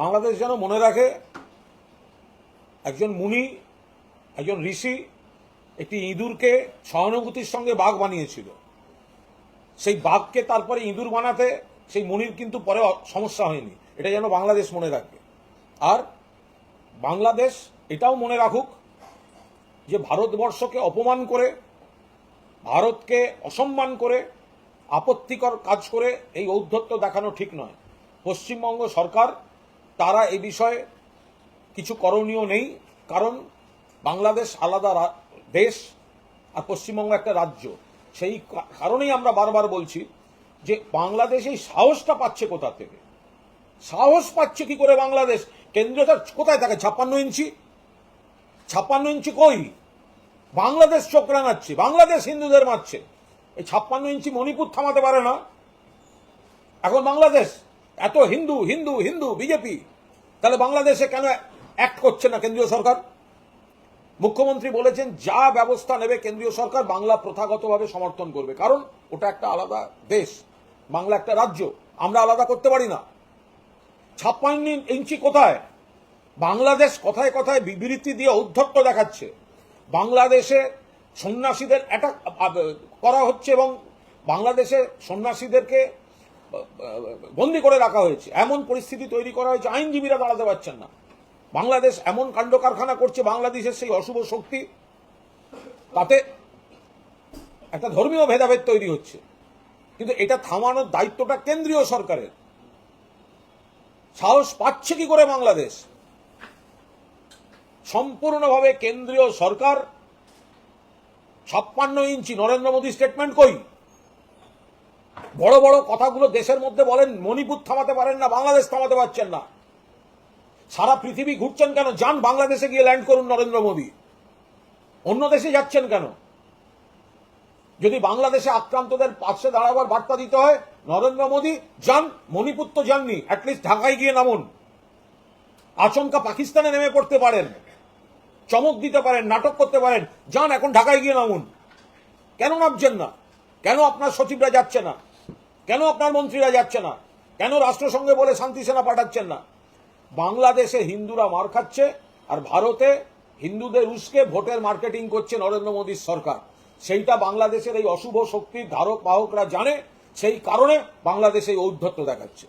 বাংলাদেশ যেন মনে রাখে, একজন মুনি, একজন ঋষি একটি ইঁদুরকে সহানুভূতির সঙ্গে বাঘ বানিয়েছিল। সেই বাঘকে তারপরে ইঁদুর বানাতে সেই মুনির কিন্তু পরে সমস্যা হয়নি। এটা যেন বাংলাদেশ মনে রাখবে আর বাংলাদেশ এটাও মনে রাখুক যে ভারতবর্ষকে অপমান করে, ভারতকে অসম্মান করে, আপত্তিকর কাজ করে এই ঔদ্ধত্য দেখানো ঠিক নয়। পশ্চিমবঙ্গ সরকার তারা এ বিষয়ে কিছু করণীয় নেই, কারণ বাংলাদেশ আলাদা দেশ আর পশ্চিমবঙ্গ একটা রাজ্য। সেই কারণেই আমরা বারবার বলছি যে বাংলাদেশ এই সাহসটা পাচ্ছে কোথা থেকে? সাহস পাচ্ছে কি করে বাংলাদেশ? সরকার কোথায় থাকে? ছাপ্পান্ন ইঞ্চি? ছাপ্পান্ন ইঞ্চি কই? বাংলাদেশ চোখ রাঙাচ্ছে, বাংলাদেশ হিন্দুদের মারছে। এই ছাপ্পান্ন ইঞ্চি মণিপুর থামাতে পারে না। এখন বাংলাদেশ এত হিন্দু হিন্দু হিন্দু, বিজেপি, তাহলে বাংলাদেশে কেন অ্যাক্ট করছে না কেন্দ্রীয় সরকার? মুখ্যমন্ত্রী বলেছেন, যা ব্যবস্থা নেবে কেন্দ্রীয় সরকার বাংলা প্রথাগতভাবে সমর্থন করবে। কারণ ওটা একটা আলাদা দেশ, বাংলা একটা রাজ্য, আমরা আলাদা করতে পারি না। ছাপ্পান্ন ইঞ্চি কোথায়? বাংলাদেশ কথায় কথায় বিবৃতি দিয়ে ঔদ্ধত্য দেখাচ্ছে। বাংলাদেশে সন্ন্যাসীদের অ্যাটাক করা হচ্ছে এবং বাংলাদেশে সন্ন্যাসীদেরকে বন্দি করে রাখা হয়েছে। এমন পরিস্থিতি তৈরি করা হয়েছে, আইনজীবীরা দাঁড়াতে পারছেন না। বাংলাদেশ এমন কাণ্ড কারখানা করছে, বাংলাদেশের সেই অশুভ শক্তি, তাতে একটা ধর্মীয় ভেদাভেদ তৈরি হচ্ছে। কিন্তু এটা থামানোর দায়িত্বটা কেন্দ্রীয় সরকারের। সাহস পাচ্ছে কি করে বাংলাদেশ? সম্পূর্ণভাবে কেন্দ্রীয় সরকার ছাপ্পান্ন ইঞ্চি নরেন্দ্র মোদী স্টেটমেন্ট কই? বড় বড় কথাগুলো দেশের মধ্যে বলেন, মণিপুর থামাতে পারেন না, বাংলাদেশ থামাতে পারছেন না। সারা পৃথিবী ঘুরছেন কেন? যান বাংলাদেশে গিয়ে ল্যান্ড করুন নরেন্দ্র মোদী। অন্য দেশে যাচ্ছেন কেন? যদি বাংলাদেশে আক্রান্তদের পাশে দাঁড়াবার বার্তা দিতে হয়, নরেন্দ্র মোদী, যান, মণিপুর তো যাননি অ্যাটলিস্ট ঢাকায় গিয়ে নামুন। আচমকা পাকিস্তানে নেমে পড়তে পারেন, চমক দিতে পারেন, নাটক করতে পারেন, যান, এখন ঢাকায় গিয়ে নামুন। কেন নামছেন না? কেন আপনার সচিবরা যাচ্ছে না? কেন আপনার মন্ত্রীরা যাচ্ছে না? কেন রাষ্ট্রসংঘে বলে শান্তি সেনা পাঠাচ্ছেন না? বাংলাদেশে হিন্দুরা মার খাচ্ছে আর ভারতে হিন্দুদের উস্কে ভোটের মার্কেটিং করছে নরেন্দ্র মোদীর সরকার। সেইটা বাংলাদেশের এই অশুভ শক্তির ধারক বাহকরা জানে, সেই কারণে বাংলাদেশে ঔদ্ধত্য দেখাচ্ছে।